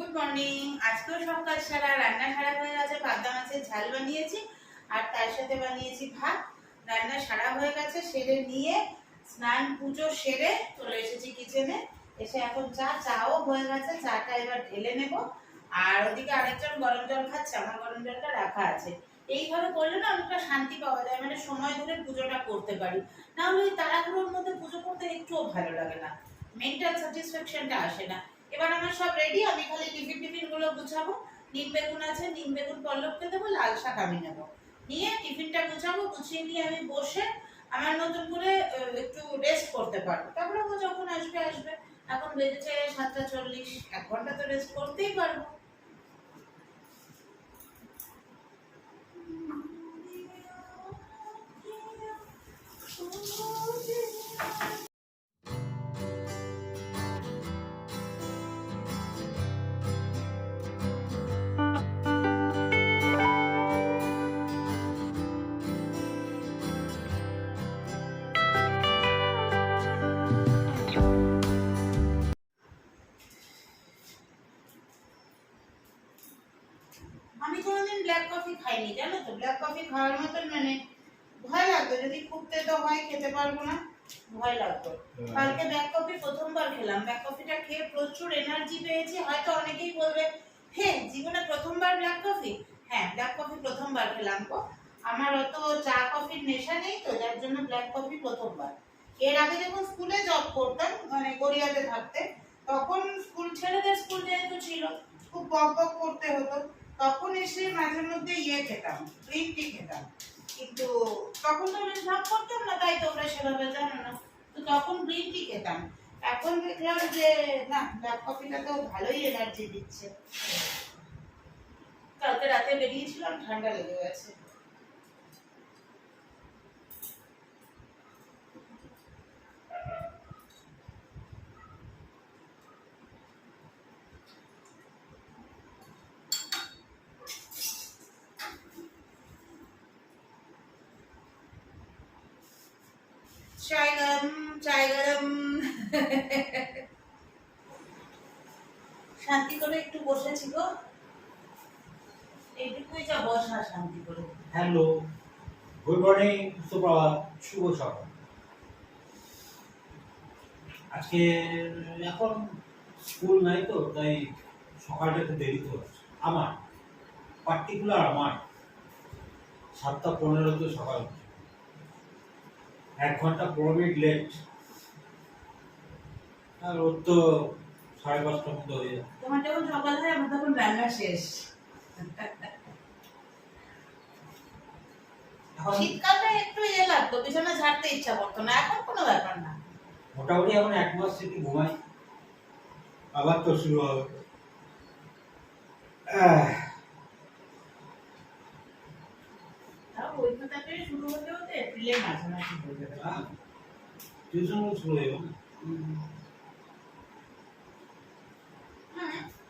Good morning আজকেও সব কাজ সারা রান্না সারা হয়ে গেছে পাবদা মাছের ঝাল বানিয়েছি, আর তার সাথে বানিয়েছি ভাত। রান্না সারা হয়ে গেছে, সেরে নিয়ে স্নান পুজো সেরে চলে এসেছি কিচেনে এসে এখন চা, চাও হয়ে গেছে, চাটা এবার ঢেলে নেব। আর ওদিকে আরেকজন গরম জল খাচ্ছে, আমার গরম জলটা রাখা আছে। এইভাবে করলে না অনেকটা শান্তি পাওয়া যায় মানে সময় ধরে পুজোটা করতে পারি। না হলে ওই তাড়াহুড়োর মধ্যে পুজো করতে একটুও ভালো লাগে না। মেন্টাল স্যাটিসফ্যাকশনটা আসে না। এবার আমার সব রেডি আমি খালি টিফিন টিফিনগুলো গুছাবো। নিম বেগুন আছে, নিম বেগুন পল্লবকে দেবো লাল শাক আমি নেব। নিয়ে টিফিনটা গুছাবো, গুছিয়ে নিয়ে আমি বসে আমার নতুন করে একটু রেস্ট করতে পারব। তারপরে ও যখন আসবে আসবে। এখন বেজেছে সাতটা চল্লিশ, এক ঘণ্টা তো রেস্ট করতেই পারব। আমি কোনোদিন ব্ল্যাক কফি খাইনি জানো তো? ব্ল্যাক কফি খাওয়ার মতন মানে ভয় লাগতো যদি খুব তেতো হয় খেতে পারব না ভয় লাগতো। কালকে ব্ল্যাক কফি প্রথমবার খেলাম ব্ল্যাক কফিটা খেয়ে প্রচুর এনার্জি পেয়েছি হয়তো অনেকেই বলবে হে জীবনে প্রথমবার ব্ল্যাক কফি হ্যাঁ ব্ল্যাক কফি প্রথমবার খেলাম গো। আমার অত চা কফির নেশা নেই তো যার জন্য ব্ল্যাক কফি প্রথমবার। এর আগে যখন স্কুলে জব করতাম মানে গড়িয়াতে থাকতে তখন স্কুল ছেলেদের স্কুল যেহেতু ছিল খুব বক বক করতে হতো। তখন এসে মাঝে মধ্যে ইয়ে খেতাম গ্রিন টি খেতাম। কিন্তু তখন তো ভাব করতাম না, তাই তোমরা সেভাবে জানো না। তো তখন গ্রিন টি খেতাম। এখন দেখলাম যে, না ব্ল্যাক কফিটা তো ভালোই এনার্জি দিচ্ছে। কালকে রাতে বেরিয়েছিলাম, ঠান্ডা লেগে গেছে চাই গরম চাই গরম শান্তি করে একটু বসেছি গো। এইটুকুই যা বসা শান্তি করে। হ্যালো, গুড মর্নিং, সুপ্রভাত, শুভ সকাল। আজকে এখন স্কুল নাই তো, তাই সকালটা একটু দেরি তো আমার পার্টিকুলার আমার, সাতটা পনেরো তো সকাল এক ঘণ্টা পনেরো মিনিট লেট আর ওর তো সাড়ে পাঁচটার মতো হয়ে যায়। তোমার যখন সকাল হয় আমার তখন রান্না শেষ। শীতকালটা একটু ইয়ে লাগতো বিছানা ঝাড়তে ইচ্ছা করতো না। এখন কোনো ব্যাপার না। মোটামুটি এখন এক মাস একটু ঘুমাই আবার তো শুরু হবে। শুরু হতে হতে এপ্রিলের মাঝামাঝি হয়ে যাবে। টিউশন শুরু হয়ে গেল হ্যাঁ টিউশন তো তোমার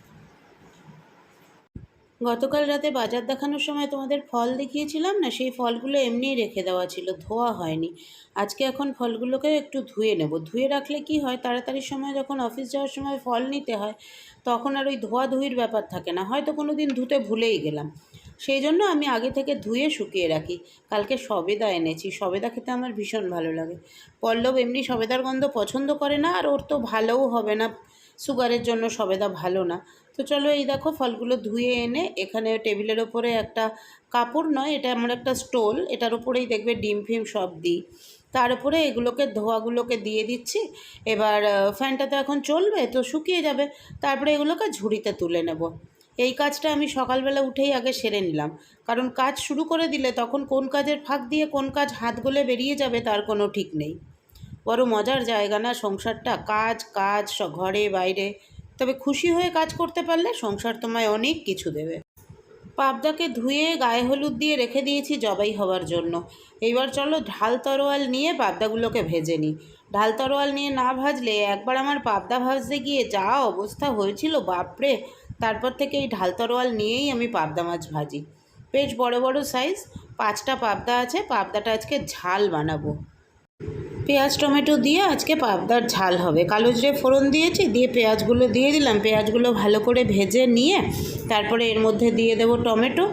গতকাল রাতে বাজার দেখানোর সময় তোমাদের ফল দেখিয়েছিলাম না, সেই ফলগুলো এমনিই রেখে দেওয়া ছিল, ধোয়া হয়নি। আজকে এখন ফলগুলোকে একটু ধুয়ে নেব। ধুয়ে রাখলে কি হয়, তাড়াতাড়ি সময় যখন অফিস যাওয়ার সময় ফল নিতে হয়, তখন আর ওই ধোয়াধুয়ির ব্যাপার থাকে না। হয়তো কোনো দিন ধুতে ভুলেই গেলাম। সেই জন্য আমি আগে থেকে ধুয়ে শুকিয়ে রাখি। কালকে সবেদা এনেছি। সবেদা খেতে আমার ভীষণ ভালো লাগে। পল্লব এমনি সবেদার গন্ধ পছন্দ করে না, আর ওর তো ভালোও হবে না। সুগারের জন্য সবেদা ভালো না। তো চলো এই দেখো ফলগুলো ধুয়ে এনে এখানে টেবিলের ওপরে একটা কাপড় নয়, এটা আমার একটা স্টোল, এটার উপরেই দেখবে ডিম ফিম সব দিই। তার উপরে এগুলোকে, ধোয়াগুলোকে দিয়ে দিচ্ছি। এবার ফ্যানটা তো এখন চলবে, তো শুকিয়ে যাবে। তারপরে এগুলোকে ঝুড়িতে তুলে নেব। এই কাজটা আমি সকালবেলা উঠেই আগে সেরে নিলাম। কারণ কাজ শুরু করে দিলে তখন কোন কাজের ফাঁক দিয়ে কোন কাজ হাত গলে বেরিয়ে যাবে তার কোনো ঠিক নেই। বড় মজার জায়গা না সংসারটা? কাজ কাজ ঘরে, বাইরে। তবে খুশি হয়ে কাজ করতে পারলে সংসার তোমায় অনেক কিছু দেবে। পাবদাকে ধুয়ে গায়ে হলুদ দিয়ে রেখে দিয়েছি জবাই হওয়ার জন্য। এইবার চলো ঢাল তরোয়াল নিয়ে পাবদাগুলোকে ভেজে নিই। ঢাল তরোয়াল নিয়ে না ভাজলে একবার আমার পাবদা ভাজতে গিয়ে যা অবস্থা হয়েছিল, বাপরে! তারপর থেকে এই ঢাল তরোয়াল নিয়েই আমি পাবদা মাছ ভাজি। বেশ বড় বড় সাইজ পাঁচটা পাবদা আছে, পাবদাটা আজকে ঝাল বানাবো। পেঁয়াজ, টমেটো দিয়ে আজকে পাবদার ঝাল হবে। কালো জিরে ফোড়ন দিয়েছি, দিয়ে পেঁয়াজগুলো দিয়ে দিলাম। পেঁয়াজগুলো ভালো করে ভেজে নিয়ে তারপরে এর মধ্যে দিয়ে দেবো টমেটো।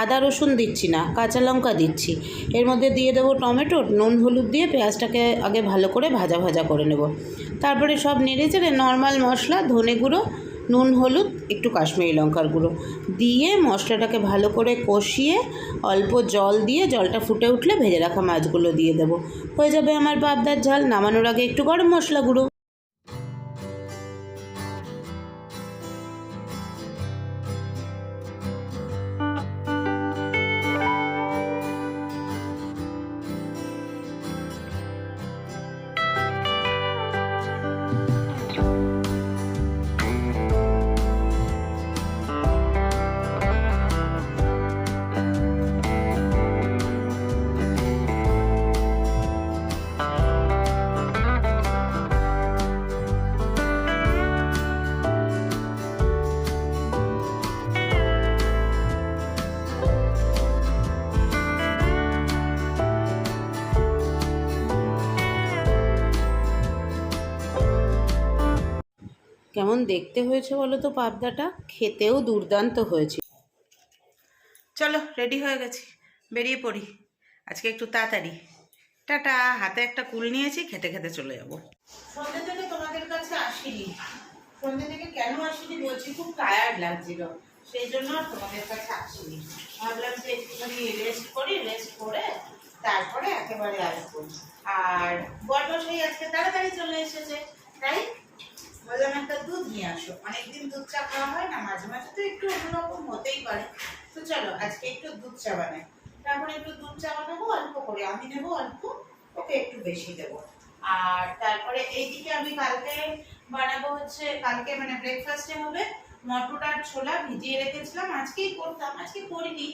আদা রসুন দিচ্ছি না, কাঁচা লঙ্কা দিচ্ছি। এর মধ্যে দিয়ে দেবো টমেটো, নুন, হলুদ দিয়ে পেঁয়াজটাকে আগে ভালো করে ভাজা ভাজা করে নেব। তারপরে সব নেড়ে চেড়ে নর্মাল মশলা, ধনে গুঁড়ো নুন, হলুদ, একটু কাশ্মীরি লঙ্কার গুঁড়ো দিয়ে মশলাটাকে ভালো করে কষিয়ে অল্প জল দিয়ে জলটা ফুটে উঠলে ভেজে রাখা মাছগুলো দিয়ে দেবো। হয়ে যাবে আমার পাবদার ঝাল, নামানোর আগে একটু গরম মশলা গুঁড়ো। কেমন দেখতে হয়েছে বলো তো পাবদাটা? খেতেও দুর্দান্ত হয়েছে। চলো রেডি হয়ে গেছি। বেরিয়ে পড়ি। আজকে একটু তাড়াতাড়ি। টাটা হাতে একটা কুল নিয়েছি খেতে খেতে চলে যাব। সন্ধ্যে থেকে তোমাদের কাছে আসিনি। সন্ধ্যে থেকে কেন আসিনি বলছি খুব টায়ার্ড লাগছিল। সেই জন্য আর তোমাদের কাছে আসিনি। ভাবলাম যে একটুখানি রেস্ট করি রেস্ট করে তারপরে একেবারে আসব। আর বরবসাই আজকে তাড়াতাড়ি চলে এসেছে তাই? বললাম একটা দুধ নিয়ে আসো। অনেকদিন দুধ চা খাওয়া হয় না, মাঝে মাঝে তো একটু অন্যরকম হতেই পারে। তো চলো, আজকে একটু দুধ চা বানাই। তারপরে একটু দুধ চা বানাবো, অল্প করে। আমি নেব অল্প, ওকে একটু বেশি দেবো। আর তারপরে এইদিকে আমি কালকে বানাবো হচ্ছে, কালকে মানে ব্রেকফাস্টে হবে মটর আর ছোলা ভিজিয়ে রেখেছিলাম। আজকেই করতাম, আজকে করিনি।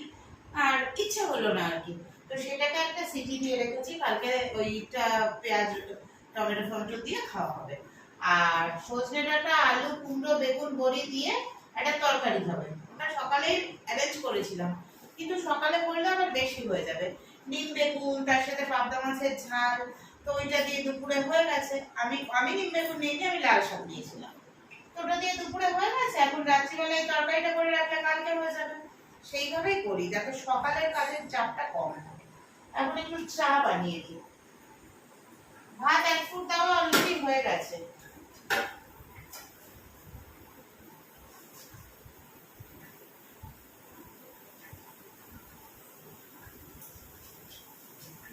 আর ইচ্ছে হলো না আর কি। তো সেটাকে একটা সিটি দিয়ে রেখেছি, কালকে ওইটা পেঁয়াজ, টমেটো ফমেটো দিয়ে খাওয়া হবে। আর সজনে ডাঁটা, আলু, কুমড়ো, বেগুন, বড়ি দিয়ে একটা তরকারি হবে ওটা সকালেই অ্যারেঞ্জ করেছিলাম। কিন্তু সকালে করলে আবার বেশি হয়ে যাবে। নিম, বেগুন, তার সাথে পাবদা মাছের ঝাল, তো ওইটা দিয়ে দুপুরে হয়ে গেছে। আমি আমি নিম, বেগুন নিইনি, আমি লাল শাক নিয়েছিলাম। তো ওটা দিয়ে দুপুরে হয়ে গেছে। এখন রাত্রিবেলায় তরকারিটা করে রাখলে কালকে হয়ে যাবে। সেইভাবেই করি, যাতে সকালের কাজের চাপটা কম থাকে এখন একটু চা বানিয়ে দিই। ভাত, এক ফুট দেওয়া অলরেডি হয়ে গেছে।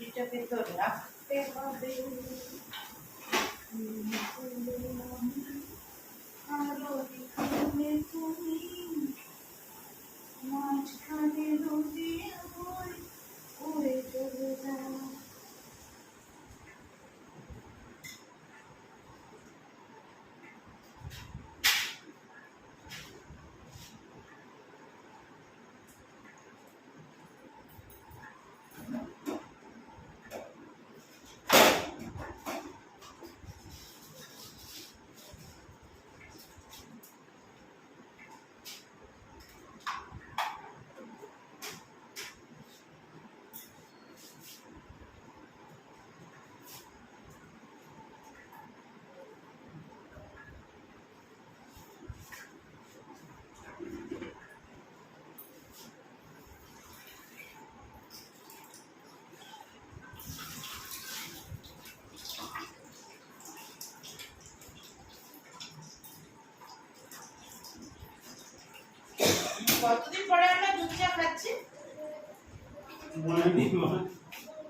এটাকে তো মাঝখানে আমার উড়ে চলে কতদিন পরে আমরা দুধ চা খাচ্ছি? নেই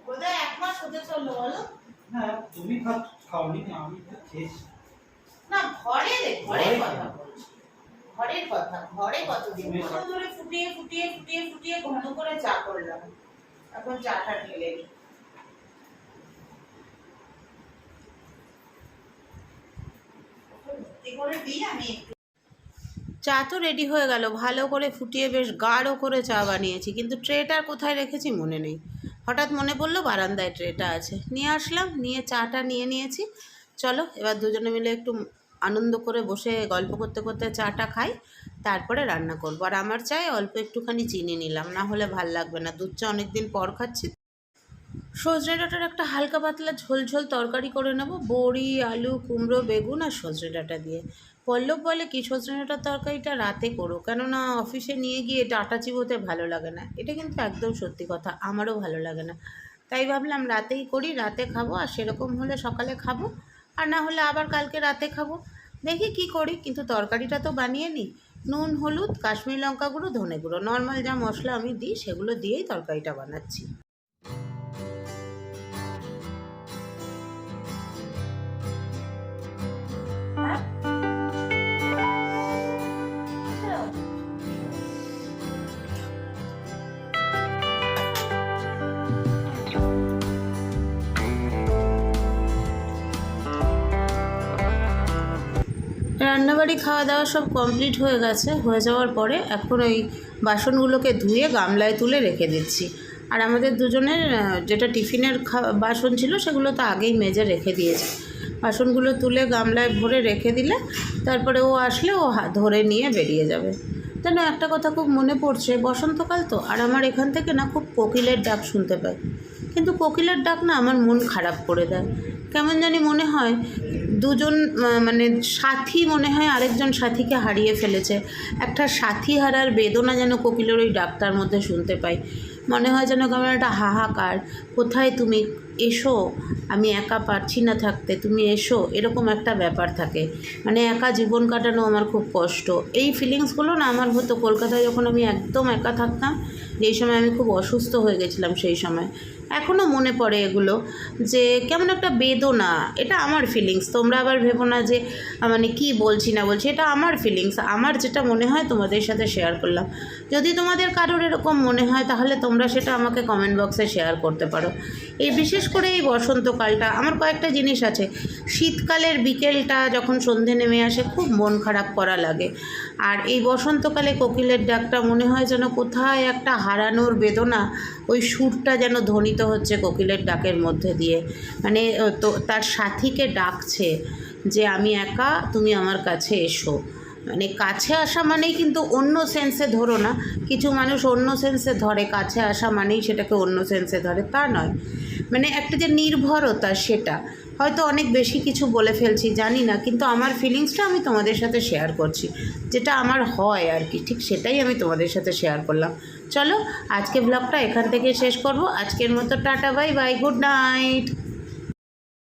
বোধহয় এক মাস হতে চলল বলো। হ্যাঁ তুমি খাওনি আমি তো খেয়েছি। না ঘরে ঘরের কথা বলছি। ঘরের কথা ঘরে কতদিন? ধরে ফুটিয়ে ফুটিয়ে ফুটিয়ে ফুটিয়ে ঘন করে চা করলাম। এখন চাটা ঢেলে করে দিই আমি চা তো রেডি হয়ে গেল। ভালো করে ফুটিয়ে বেশ গাঢ় করে চা বানিয়েছি, কিন্তু ট্রেটা কোথায় রেখেছি মনে নেই। হঠাৎ মনে পড়ল বারান্দায় ট্রেটা আছে। নিয়ে আসলাম, নিয়ে চাটা নিয়ে নিয়েছি। চলো, এবার দুজনে মিলে একটু আনন্দ করে বসে গল্প করতে করতে চাটা খাই, তারপরে রান্না করব। আর আমার চায়ে অল্প একটুখানি চিনি নিলাম, না হলে ভালো লাগবে না। দুধ চা অনেকদিন পর খাচ্ছি। সজনে ডাঁটার একটা হালকা পাতলা ঝোল ঝোল তরকারি করে নেব, বড়ি, আলু, কুমড়ো, বেগুন আর সজনে ডাঁটা দিয়ে। পল্লব বলে কি সজনে তরকারিটা রাতে করো। কেননা, অফিসে নিয়ে গিয়ে ডাঁটা চিবোতে ভালো লাগে না। এটা কিন্তু একদম সত্যি কথা। আমারও ভালো লাগে না। তাই ভাবলাম রাতেই করি, রাতে খাব। আর সেরকম হলে সকালে খাব। আর না হলে আবার কালকে রাতে খাব। দেখি কি করি। কিন্তু তরকারিটা তো বানিয়ে নিই। নুন, হলুদ, কাশ্মীর লঙ্কা গুঁড়ো, ধনে গুঁড়ো। নর্মাল যা মশলা আমি দিই, সেগুলো দিয়েই তরকারিটা বানাচ্ছি। রান্নাবাড়ি খাওয়া দাওয়া সব কমপ্লিট হয়ে গেছে। হয়ে যাওয়ার পরে এখন ওই বাসনগুলোকে ধুয়ে গামলায় তুলে রেখে দিচ্ছি। আর আমাদের দুজনের যেটা টিফিনের বাসন ছিল সেগুলো তো আগেই মেজে রেখে দিয়েছে। বাসনগুলো তুলে গামলায় ভরে রেখে দিলে তারপরে ও আসলে ও ধরে নিয়ে বেরিয়ে যাবে। যেন একটা কথা খুব মনে পড়ছে, বসন্তকাল তো, আর আমার এখান থেকে না খুব কোকিলের ডাক শুনতে পাই। কিন্তু কোকিলের ডাক না আমার মন খারাপ করে দেয়। কেমন জানি মনে হয় দুজন মানে সাথী মনে হয় আরেকজন সাথীকে হারিয়ে ফেলেছে। একটা সাথী হারার বেদনা যেন কোকিলের ওই ডাক্তার মধ্যে শুনতে পাই। মনে হয় যেন কেমন একটা হাহাকার। কোথায় তুমি? এসো। আমি একা পারছি না থাকতে। তুমি এসো। এরকম একটা ব্যাপার থাকে। মানে একা জীবন কাটানো আমার খুব কষ্ট। এই ফিলিংসগুলো না আমার হতো কলকাতায় যখন আমি একদম একা থাকতাম যেই সময় আমি খুব অসুস্থ হয়ে গেছিলাম সেই সময়। এখনও মনে পড়ে এগুলো যে কেমন একটা বেদনা, এটা আমার ফিলিংস তোমরা আবার ভেবো না যে মানে কি বলছি না বলছি, এটা আমার ফিলিংস আমার যেটা মনে হয় তোমাদের সাথে শেয়ার করলাম। যদি তোমাদের কারোর এরকম মনে হয়, তাহলে তোমরা সেটা আমাকে কমেন্ট বক্সে শেয়ার করতে পারো। এই বিশেষ করে এই বসন্তকালটা, আমার কয়েকটা জিনিস আছে। শীতকালের বিকেলটা যখন সন্ধে নেমে আসে, খুব মন খারাপ করা লাগে। আর এই বসন্তকালে কোকিলের ডাকটা মনে হয় যেন কোথায় একটা হারানোর বেদনা, ওই সুরটা যেন ধ্বনিত হচ্ছে কোকিলের ডাকের মধ্যে দিয়ে। মানে তো তার সাথীকে ডাকছে যে, আমি একা, তুমি আমার কাছে এসো। মানে কাছে আসা মানেই কিন্তু অন্য সেন্সে ধরো না। কিছু মানুষ অন্য সেন্সে ধরে, কাছে আসা মানেই সেটাকে অন্য সেন্সে ধরে। তা নয়। মানে একটা যে নির্ভরতা সেটা। হয়তো অনেক বেশি কিছু বলে ফেলছি, জানি না, কিন্তু আমার ফিলিংসটা আমি তোমাদের সাথে শেয়ার করছি। যেটা আমার হয় আর কি, ঠিক সেটাই আমি তোমাদের সাথে শেয়ার করলাম। চলো, আজকে ব্লগটা এখান থেকে শেষ করব। আজকের মতো tata bye bye good night